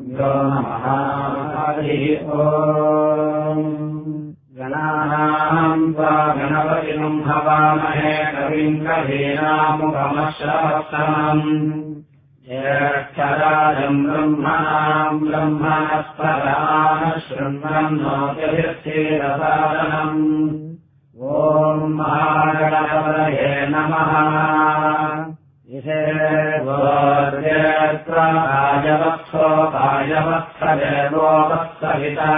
श्रीगुरुभ्यो नमः हरिः ओम् गणानाम् त्वा गणपतिम् हवामहे कविम् कवीनामुखमश्रवस्तमम् ज्येष्ठराजम् ब्रह्मणाम् ब्रह्मणस्पराः शृण्वन्नोतिभिश्चेरसादनम् ॐ महागणपतये नमः जवत्सोजवत्स जगोपविता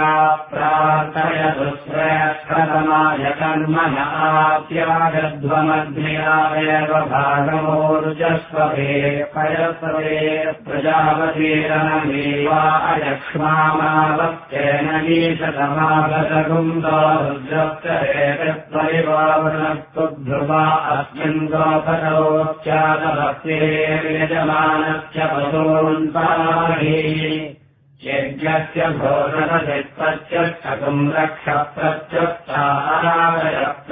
प्रार्थय दुत्रयष्प्रमाय तन्महात्यागध्वमध्वयादेव भागवो पयस्वे प्रजावते वा अयक्ष्मागत्य अस्मिन् रुद्रक्षरे विरजमानस्य पशून्पाहि यज्ञस्य घोषणशब्दश्चतुं रक्षप्रच्छादय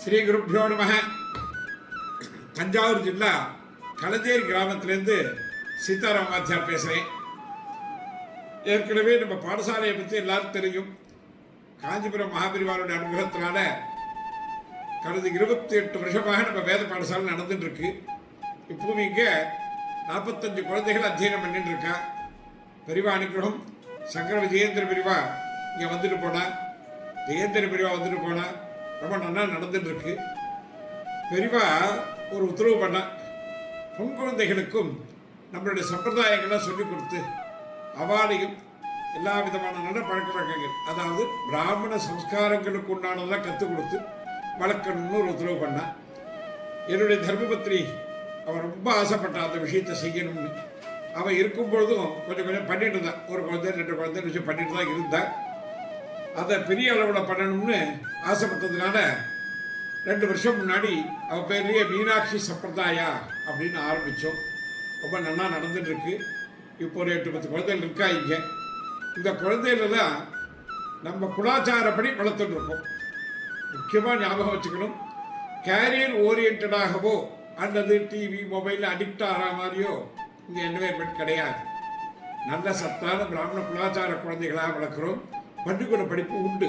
ஸ்ரீ குருப்யோ நம தஞ்சாவூர் ஜில்லா கலஞ்சேரி கிராமத்திலேருந்து சீதாராமாத்தியா பேசுறேன். ஏற்கனவே நம்ம பாடசாலையை பற்றி எல்லாரும் தெரியும். காஞ்சிபுரம் மகாபிரிவாருடைய அனுகிரகத்தினால கடந்த இருபத்தி எட்டு வருஷமாக நம்ம வேத பாடசாலை நடந்துட்டு இருக்கு இப்பவும் இங்கே நாற்பத்தஞ்சு குழந்தைகள் அத்தியனம் பண்ணிட்டு இருக்கா பெரிவா அனுகிரகம் சங்கர விஜயேந்திர பிரிவா இங்கே வந்துட்டு போனா. ஜெயேந்திர பிரிவா வந்துட்டு போனா. ரொம்ப நல்லா நடந்துட்டு இருக்கு பெரிவா ஒரு உத்தரவு பண்ண. பொன் குழந்தைகளுக்கும் நம்மளுடைய சம்பிரதாயங்களை சொல்லிக் கொடுத்து அவாளையும் எல்லா விதமான நல்ல பழக்க வழக்கங்கள் அதாவது பிராமண சம்ஸ்காரங்களுக்கு உண்டானதெல்லாம் கற்றுக் கொடுத்து வளர்க்கணும்னு ஒரு உத்தரவு பண்ணான் என்னுடைய தர்மபத்ரி அவன் ரொம்ப ஆசைப்பட்டான் அந்த விஷயத்தை செய்யணும்னு. அவன் இருக்கும் பொழுதும் கொஞ்சம் கொஞ்சம் பண்ணிட்டு இருந்தான். ஒரு குழந்தை ரெண்டு குழந்தை வச்சு பண்ணிட்டு தான் இருந்தான். அதை பெரிய அளவில் பண்ணணும்னு ஆசைப்பட்டதுனால ரெண்டு வருஷம் முன்னாடி அவ பேர்லேயே மீனாட்சி சம்பிரதாயா அப்படின்னு ஆரம்பித்தோம் ரொம்ப நல்லா நடந்துட்டு இருக்கு இப்போ ஒரு எட்டு பத்து குழந்தைகள் இருக்கா இங்கே. இந்த குழந்தைகளெல்லாம் நம்ம குலாச்சாரப்படி வளர்த்துட்டு இருக்கோம். முக்கியமாக ஞாபகம் வச்சுக்கணும். கேரியர் ஓரியன்டாகவோ அல்லது டிவி மொபைல் அடிக்ட் ஆகிற மாதிரியோ இங்கே என்வைர்மெண்ட் கிடையாது. நல்ல சத்தான பிராமண கலாச்சார குழந்தைகளாக வளர்க்குறோம். பள்ளிக்கூட படிப்பு உண்டு.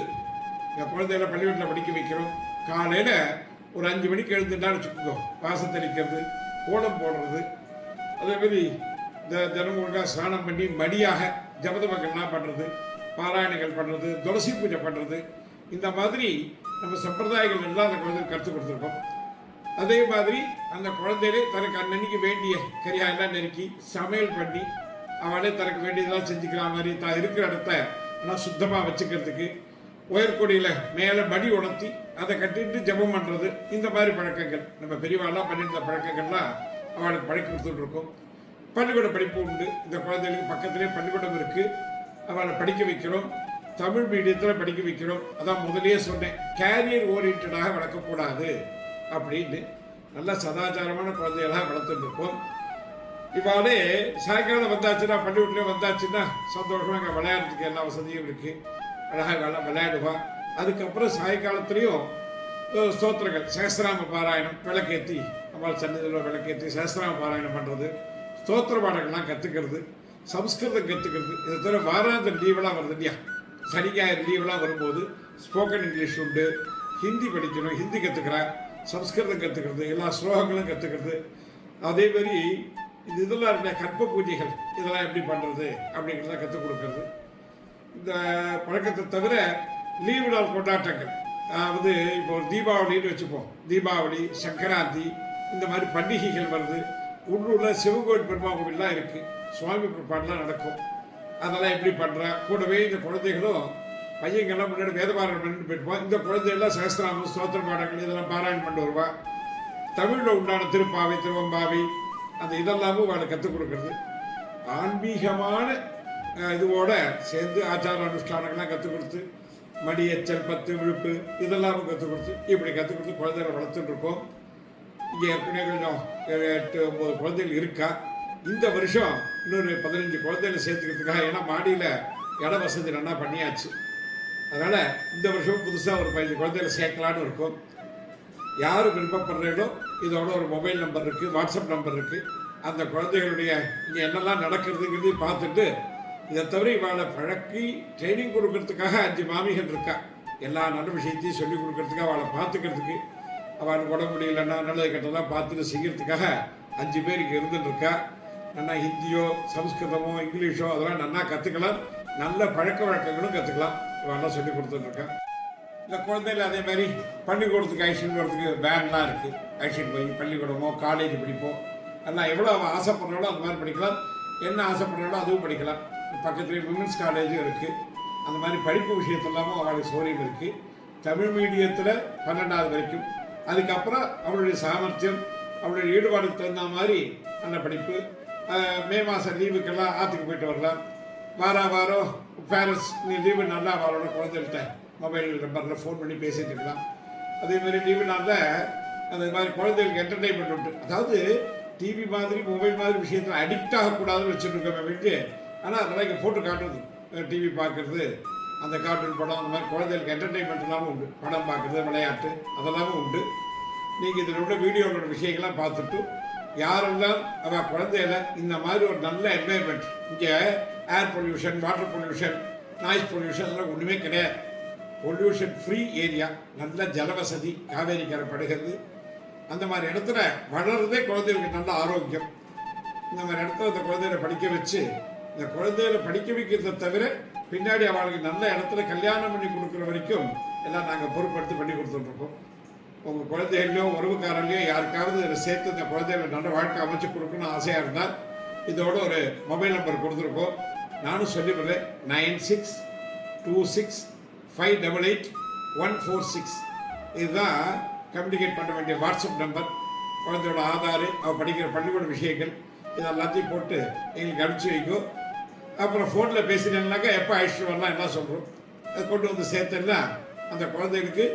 இந்த குழந்தைகளை பள்ளிக்கூடத்தில் படிக்க வைக்கிறோம். காலையில் ஒரு அஞ்சு மணிக்கு எழுந்துட்டான்னு வச்சுக்கோங்க. வாசம் தெளிக்கிறது கோலம் போடுறது. அதேமாரி இந்த தினம் ஒழுங்காக ஸ்நானம் பண்ணி மடியாக ஜபதமங்கள்லாம் பண்ணுறது பாராயணங்கள் பண்ணுறது துளசி பூஜை பண்ணுறது இந்த மாதிரி நம்ம சம்பிரதாயங்கள் எல்லாம் அந்த குழந்தைகளுக்கு கற்றுக் கொடுத்துருக்கோம் அதே மாதிரி அந்த குழந்தையிலே தனக்கு அன்னன்னைக்கு வேண்டிய கரியா எல்லாம் நெருக்கி சமையல் பண்ணி அவளே தனக்கு வேண்டியதெல்லாம் செஞ்சுக்கிற மாதிரி தான் இருக்கிற இடத்த எல்லாம் சுத்தமாக வச்சுக்கிறதுக்கு உயர்கொடியில் மேலே மடி உணர்த்தி அதை கட்டிட்டு ஜெபம் பண்ணுறது இந்த மாதிரி பழக்கங்கள். நம்ம பெரியவாள்லாம் பண்ணியிருந்த பழக்கங்கள்லாம் அவளுக்கு பழக்கி கொடுத்துட்ருக்கோம். பள்ளிக்கூட படிப்பு உண்டு. இந்த குழந்தைகளுக்கு பக்கத்துலேயே பள்ளிக்கூடம் இருக்குது அவளை படிக்க வைக்கிறோம். தமிழ் மீடியத்தில் படிக்க வைக்கிறோம். அதான் முதல்லயே சொன்னேன். கேரியர் ஓரியன்டாக வளர்க்கக்கூடாது அப்படின்னு நல்ல சதாச்சாரமான குழந்தைகளாக வளர்த்துட்டு இருக்கோம். சாயங்காலம் வந்தாச்சுன்னா பள்ளிக்கூடலே வந்தாச்சுன்னா சந்தோஷமாக இங்கே விளையாடுறதுக்கு எல்லா வசதியும் இருக்குது அழகாக வேலை விளையாடுவா. அதுக்கப்புறம் சாயங்காலத்துலேயும் ஸ்தோத்திரங்கள். சேஸ்திராம பாராயணம் விளக்கேற்றி நம்மளால் சன்னிதியில் விளக்கேற்றி சேஸ்திராம பாராயணம் பண்ணுறது ஸ்தோத்திர பாடங்கள்லாம் கற்றுக்கிறது சம்ஸ்கிருதம் கற்றுக்கிறது இதை தவிர வாராந்திர லீவெல்லாம் வருது இல்லையா? சனி ஞாயிறு லீவெலாம் வரும்போது ஸ்போக்கன் இங்கிலீஷ் உண்டு. ஹிந்தி படிக்கணும் ஹிந்தி கற்றுக்கிறா சம்ஸ்கிருதம் கற்றுக்கிறது எல்லா ஸ்லோகங்களும் கற்றுக்கிறது அதே மாதிரி இது இதெல்லாம் இருக்க கற்ப பூஜைகள் இதெல்லாம் எப்படி பண்ணுறது அப்படிங்கிறத கற்றுக் கொடுக்கறது. இந்த பழக்கத்தை தவிர லீவு நாள் கொண்டாட்டங்கள். அதாவது இப்போ ஒரு தீபாவளின்னு வச்சுப்போம். தீபாவளி சங்கராந்தி இந்த மாதிரி பண்டிகைகள் வருது. உள்ளூரில் சிவகோயில் பெருமா கோவில்லாம் இருக்குது சுவாமி பிற்பாடெலாம் நடக்கும். அதெல்லாம் எப்படி பண்ணுறா கூடவே இந்த குழந்தைகளும் பையங்கள்லாம் முன்னாடி வேதபாராயணம் பண்ணிட்டு போயிருப்போம் இந்த குழந்தையெல்லாம் சகஸ்திராமம் ஸ்தோத்திர பாடங்கள் இதெல்லாம் பாராயணம் பண்ணிட்டு வருவா. தமிழில் உண்டான திருப்பாவை திருவம்பாவை அந்த இதெல்லாமும் அவளை கற்றுக் கொடுக்கறது. ஆன்மீகமான இதுவோட சேர்ந்து ஆச்சார அனுஷ்டானங்கள்லாம் கற்றுக் கொடுத்து மடி எச்சல் பத்து விழுப்பு இதெல்லாமும் கற்றுக் கொடுத்து இப்படி கற்றுக் கொடுத்து குழந்தைகளை வளர்த்துட்டு இருக்கோம். இங்கே ஏற்கனவே கொஞ்சம் எட்டு ஒம்பது குழந்தைகள் இருக்கா? இந்த வருஷம் இன்னொரு பதினஞ்சு குழந்தைகளை சேர்த்துக்கிறதுக்காக ஏன்னா மாடியில் இட வசதி நல்லா பண்ணியாச்சு. அதனால் இந்த வருஷம் புதுசாக ஒரு பதினஞ்சு குழந்தைகளை சேர்க்கலான்னு இருக்கும். யார் விருப்பப்படுறீங்களோ இதோட ஒரு மொபைல் நம்பர் இருக்குது வாட்ஸ்அப் நம்பர் இருக்குது அந்த குழந்தைகளுடைய இங்கே என்னெல்லாம் நடக்கிறதுங்கிறது பார்த்துட்டு இதை தவிர இவளை பழக்கி ட்ரைனிங் கொடுக்கறதுக்காக அஞ்சு மாமிகள் இருக்கா. எல்லா நல்ல விஷயத்தையும் சொல்லி கொடுக்கறதுக்கு அவளை பார்த்துக்கிறதுக்கு அவளுக்கு உடம்பு முடியலன்னா நல்லது கெட்டதெல்லாம் பார்த்துட்டு செய்கிறதுக்காக அஞ்சு பேர் இங்கே இருந்துட்டு இருக்கா. நல்லா ஹிந்தியோ சம்ஸ்கிருதமோ இங்கிலீஷோ அதெல்லாம் நல்லா கற்றுக்கலாம் நல்ல பழக்க வழக்கங்களும் கற்றுக்கலாம் இவெல்லாம் சொல்லி கொடுத்துட்ருக்கேன் இந்த குழந்தைகள் அதே மாதிரி பள்ளிக்கூடத்துக்கு ஐஷன் போகிறதுக்கு வேன்லாம் இருக்குது ஐஷன் போய் பள்ளிக்கூடமோ காலேஜ் படிப்போம். எல்லாம் எவ்வளோ அவன் ஆசைப்படுறாலோ அந்த மாதிரி படிக்கலாம். என்ன ஆசைப்படுறாலோ அதுவும் படிக்கலாம். பக்கத்துலேயே விமன்ஸ் காலேஜும் இருக்குது அந்த மாதிரி படிப்பு விஷயத்தெல்லாமும் அவளுடைய சௌரியம் இருக்குது தமிழ் மீடியத்தில் பன்னெண்டாவது வரைக்கும். அதுக்கப்புறம் அவளுடைய சாமர்த்தியம் அவளுடைய ஈடுபாடுக்கு தகுந்த மாதிரி அந்த படிப்பு மே மாதம் லீவுக்கெல்லாம் ஆற்றுக்கு போயிட்டு வரலாம். வாரா வாரம் பேரண்ட்ஸ் நீ லீவு நல்லா வரணும். குழந்தைகள்கிட்ட மொபைல் நம்பரில் ஃபோன் பண்ணி பேசிட்டு இருக்கலாம். அதே மாதிரி லீவு நாளில் அந்த மாதிரி குழந்தைகளுக்கு என்டர்டைன்மெண்ட் உண்டு. அதாவது டிவி மாதிரி மொபைல் மாதிரி விஷயத்தில் அடிக்ட் ஆகக்கூடாதுன்னு வச்சுருக்கோம் வீட்டு ஆனால் அதெல்லாம் இங்கே போட்டு காட்டுறது. டிவி பார்க்குறது அந்த கார்ட்டூன் படம் அந்த மாதிரி குழந்தைகளுக்கு என்டர்டைன்மெண்ட் உண்டு. படம் பார்க்குறது விளையாட்டு அதெல்லாமும் உண்டு. நீங்கள் இதில் உள்ள வீடியோவோட விஷயங்கள்லாம் பார்த்துட்டு யாரெல்லாம் அவள் குழந்தையில இந்த மாதிரி ஒரு நல்ல என்வாயர்மெண்ட் இங்கே air pollution water pollution noise pollution அதெல்லாம் ஒன்றுமே கிடையாது. பொல்யூஷன் ஃப்ரீ ஏரியா நல்ல ஜலவசதி காவேரி கரை படுகிறது. அந்த மாதிரி இடத்துல வளர்றதே குழந்தைகளுக்கு நல்ல ஆரோக்கியம். இந்த மாதிரி இடத்துல இந்த குழந்தைகளை படிக்க வச்சு இந்த குழந்தைகளை படிக்க வைக்கிறதை தவிர பின்னாடி அவளுக்கு நல்ல இடத்துல கல்யாணம் பண்ணி கொடுக்குற வரைக்கும் எல்லாம் நாங்கள் பொறுப்படுத்தி பண்ணி கொடுத்துட்ருக்கோம் உங்கள் குழந்தைகளையோ உறவுக்காரங்களையோ யாருக்காவது சேர்த்து இந்த குழந்தைகளை நல்ல வாழ்க்கை அமைச்சு கொடுக்கணும்னு ஆசையாக இருந்தால் இதோட ஒரு மொபைல் நம்பர் கொடுத்துருக்கோம். நானும் சொல்லிவிடுறேன். Nine six two six five double eight one four six. இதுதான் கம்யூனிகேட் பண்ண வேண்டிய வாட்ஸ்அப் நம்பர் குழந்தையோட ஆதார் அவள் படிக்கிற பள்ளிக்கூட விஷயங்கள் இது எல்லாத்தையும் போட்டு எங்களுக்கு அனுப்பிச்சி வைக்கும் அப்புறம் ஃபோனில் பேசினேன்னாக்கா எப்போ அழைச்சிட்டு வரலாம் என்ன சொல்கிறோம் அதை கொண்டு வந்து சேர்த்தேன்னா அந்த குழந்தைகளுக்கு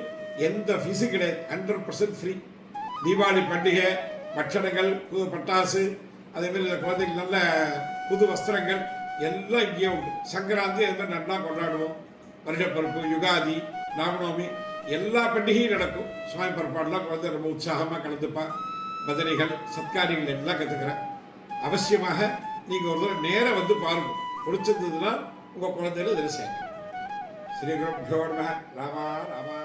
எந்த ஃபீஸும் கிடையாது. ஹண்ட்ரட் பர்சன்ட் ஃப்ரீ தீபாவளி பண்டிகை பட்சணங்கள் புது பட்டாசு அதே மாதிரி இந்த குழந்தைக்கு நல்ல புது வஸ்திரங்கள் எல்லாம் இங்கேயே உண்டு. சங்கராந்தி அது மாதிரி நல்லா கொண்டாடுவோம். வருஷப்பருப்பு யுகாதி ராமநவமி எல்லா பண்டிகையும் நடக்கும். சுவாமி பரப்பாடெலாம் குழந்தை ரொம்ப உற்சாகமாக கலந்துப்பான் பஜனைகள் சத்காரியங்கள் எல்லாம் கற்றுக்கிறேன் அவசியமாக நீங்கள் ஒரு தடவை நேராக வந்து பாருங்க. பிடிச்சிருந்ததுன்னா உங்கள் குழந்தைகளை இதில் சேர்க்கணும் ஸ்ரீ குருப்பியோ ராமா ராமா.